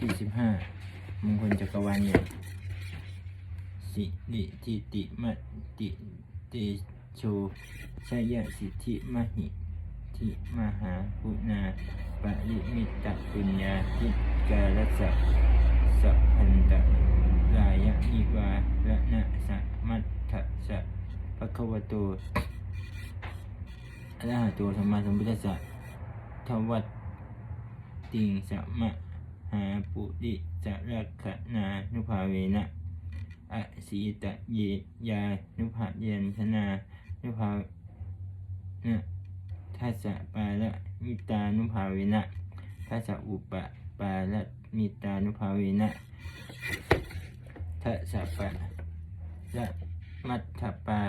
ที่สิบห้ามงคลจักรวาลใหญ่สิริทิติมติเตโชชยสิทธิมหิทิมหาปุนาปริมิตตปุญญาทิกาลสัพสัพพันตรายะนิวาระนะสะมัตถะสะภะคะวะโตอะระหะโตสัมมาสัมพุทธัสสะทวัตติงสัมมะ หาปุริสรักขณานุภาเวนะอะสีตะเยยานุภาเยนชนานุภานะทัสสะปาละมิตานุภาเวนะทัสสะอุปะปาละมิตานุภาเวนะทัสสะปะละมัตถปา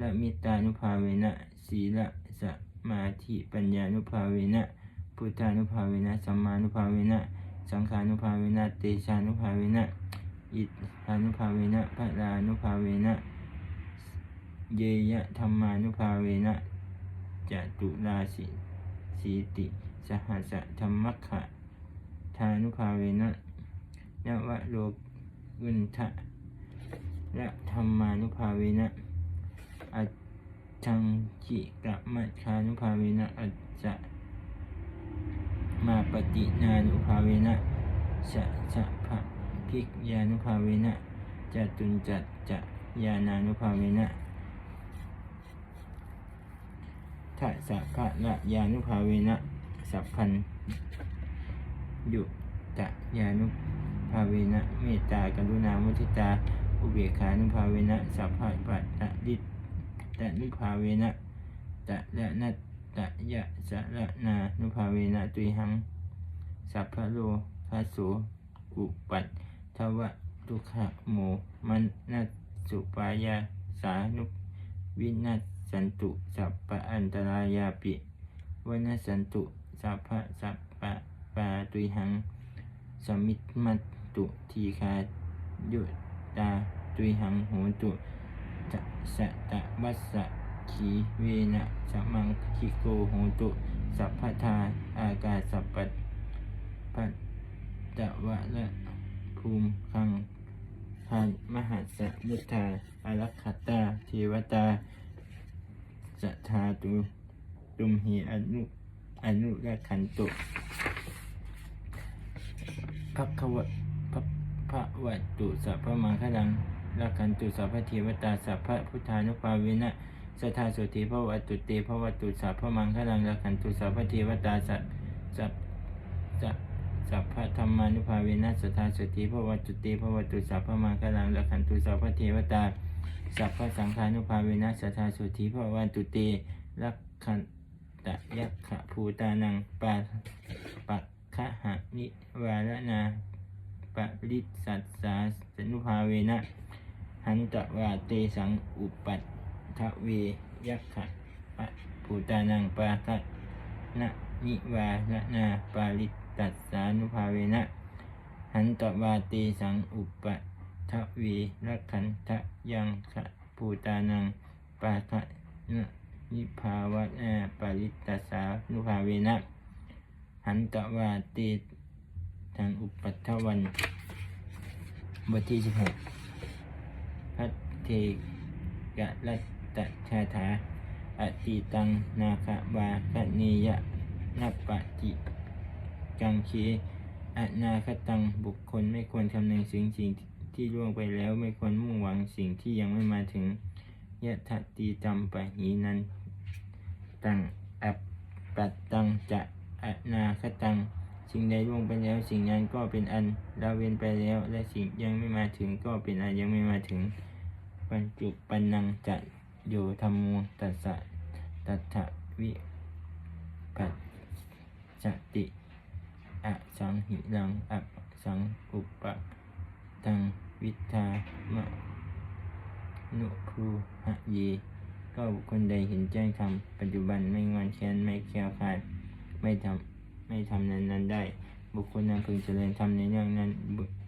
ละมิตานุภาเวนะสีละสมาธิปัญญานุภาเวนะพุทธานุภาเวนะสัมมานุภาเวนะ สังขานุภาเวนะเตชานุภาเวนะอิทธานุภาเวนะพระลานุภาเวนะเยยะธรรมานุภาเวนะจตุราสิสีติสหัสสะธรรมคะทานุภาเวนะนวโลกุนทะและธรรมานุภาเวนะอัจจังจิกะมัจคานุภาเวนะอัจจะ มาปฏินานุภาเวนะสะสะภะพิกยานุภาเวนะจตุนจัตจะยานานุภาเวนะทัสสะภะละยานุภาเวนะสัพพันยุตะยานุภาเวนะเมตตากรุณามุทิตาอุเบกขานุภาเวนะสัพพะปัตตะดิตตะนุภาเวนะตะละนัต ตะยะสะระนานุภาเวนะตุยหัง สัพพะโลทัสโสอุปัตทวะทุขะโมมันนัสุปายาสานุวินัสสันตุสัพพะอันตรายาปิวนัสสันตุสัพพะสัพพะปาตุยหัง สมิตมัตตุทีคายุตาตุยหังโหตุตะสะตะวัสสะ ขีเวนะสัมมังคิโกโหตุ สัพพทาอากาสัพปัตปัตะวะละภูมิคังทานมหัสสะมุทาอารักขตาเทวตาสัทธาตุตุมหีอนุอนุรักขันตุพักขวะพระพระวัตตุสัพพมังคลังรักขันตุสัพพเทวตาสัพพพุทธานุภาเวนะ สัทธาสุติพระวัตตุเตพระวัตตุสัพพมังคลังรักขันตุสัพพเทวตาสัพสัพสัพสัพพธรรมานุภาเวนะสัทธาสุติพระวัตตุเตพระวัตตุสัพพมังคลังรักขันตุสัพพเทวตาสัพพสังฆานุภาเวนะสัทธาสุติพระวัตตุตรักขันตะยักขะภูตานังปาปักขะหะนิวารนาปริสัสสาสนุภาเวนะหันตวาเตสังอุปัต ทเวยักขะปะภูตานังปาคะนะนิวาระนาปาลิตัสสานุภาเวนะ หันตวาเตสังอุปะทะเวรักขันทะยังขะภูตานังปาคะนะนิภาวะนาปาลิตัสสานุภาเวนะ หันตวาเตทางอุปัฏฐวันบทที่สิบหกพัทเทกะรัต ตชาถาอติตังนาคาวาคณียะนัปปะจิกังคีอนาคตังบุคคลไม่ควรคำนึงสิ่งสิ่งที่ล่วงไปแล้วไม่ควรมุ่งหวังสิ่งที่ยังไม่มาถึงยะทัตติตัมปะหีนันตังอัปปัตตังจะอนาคตังสิ่งใดล่วงไปแล้ว สิ่งนั้นก็เป็นอันละเว้นไปแล้ว และสิ่งยังไม่มาถึงก็เป็นอันยังไม่มาถึงปัญจุปันนังจะ โยธรรมโมตัสสะตัทวิปัสสติอะสังหิรังอสังอุปะตังวิทามะนุภูหะเยก็บุคคลใดเห็นแจ้งธรรมปัจจุบันไม่งอนแค้นไม่แคล้วคลาดไม่ทำไม่ทำนั้นนั้นได้ บุคคลนั้นพึงเจริญทำในเรื่องนั้น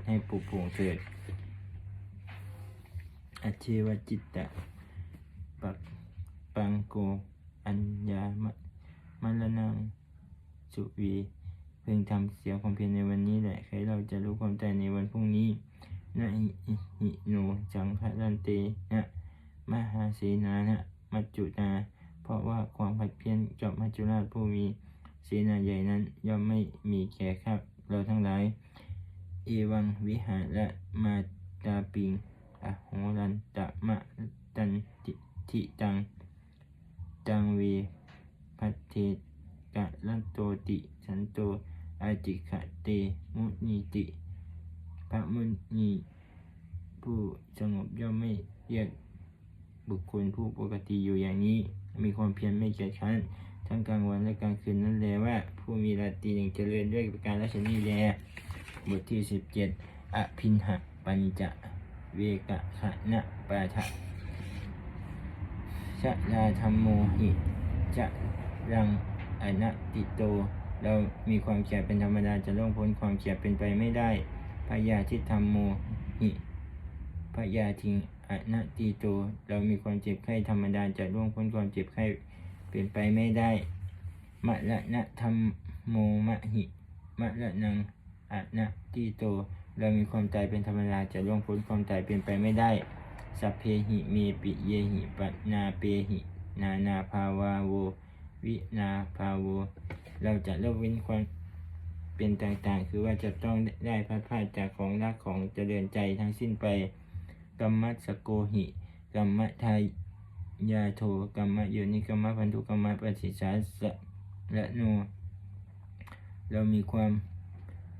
ให้ปลุกปลูกเถิดอเชวจิตตะ ปักปังโกอัญญามะมะละนังสุวีปพึงทำเสียความเพียรในวันนี้แหละใครเราจะรู้ความใจในวันพรุ่งนี้นะหิโนจังพรันเตนะมหาเสนานะมัจจุนาเพราะว่าความผัดเพี้ยนกับมัจจุราชผู้มีเสนาใหญ่นั้นย่อมไม่มีแก่ข้าเราทั้งหลาย เอวังวิหารและมาตาปิงอโหรันตะมะตันติ ทิตังตังเวพัทเทกะลันโตติสันโตอาติขะเตมุนีติ พระมุนีผู้สงบย่อมไม่เรียกบุคคลผู้ปกติอยู่อย่างนี้ มีความเพียรไม่เกียจคร้านทั้งกลางวันและกลางคืนนั่นแลว่า ผู้มีราตรีหนึ่งเจริญด้วยการราชนีแลบทที่สิบเจ็ดอภินหะปัญจเวกะขะนะปาทะะลาธรรมโมหิจะรังอนัติโต เรามีความเขียดเป็นธรรมดาจะล่วงพ้นความเขียดเป็นไปไม่ได้พยาทิธรรมโมหิพยาทิงอนัติโต เรามีความเจ็บไข้ธรรมดาจะล่วงพ้นความเจ็บไข้เป็นไปไม่ได้มะละนะธรรมโมมะหิมะละนังอนัตติโต เรามีความตายเป็นธรรมดาจะล่วงพ้นความตายเป็นไปไม่ได้ สัพเพหิเมปิเยหิปันาเปหินานาภาวาโว วินาภาโว เราจะเลิกเว้นความเป็นต่างๆ คือว่าจะต้องได้พัดพาจากของรักของเจริญใจทั้งสิ้นไปกัมมัสโกหิกัมมะทายาโทกัมมะโยนิกัมมะพันธุกัมมะปฏิสาสะละโนเรามีความ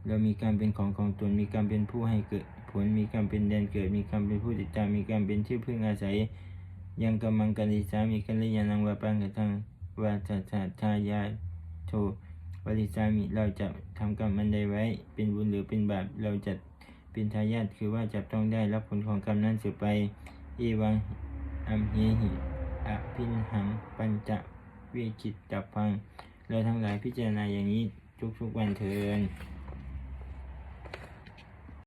เรามีการเป็นของของตน มีการเป็นผู้ให้เกิด ล มีการเป็นแดนเกิด มีการเป็นผู้ติดตาม มีการเป็นที่พึ่งอาศัย ยังกำมังกัลิสามีกัลยาณังวาปังกตังวาจัตทายาโทวริสามิเราจะทำกรรมอันใดไว้ เป็นบุญหรือเป็นบาป เราจะเป็นทายาทคือว่าจะต้องได้รับผลของกรรมนั้นสืบไป เอวังอัมเฮหิอภินหัง ปัญจวิจิตตพัง เราทั้งหลายพิจารณาอย่างนี้ทุกๆวันเทิน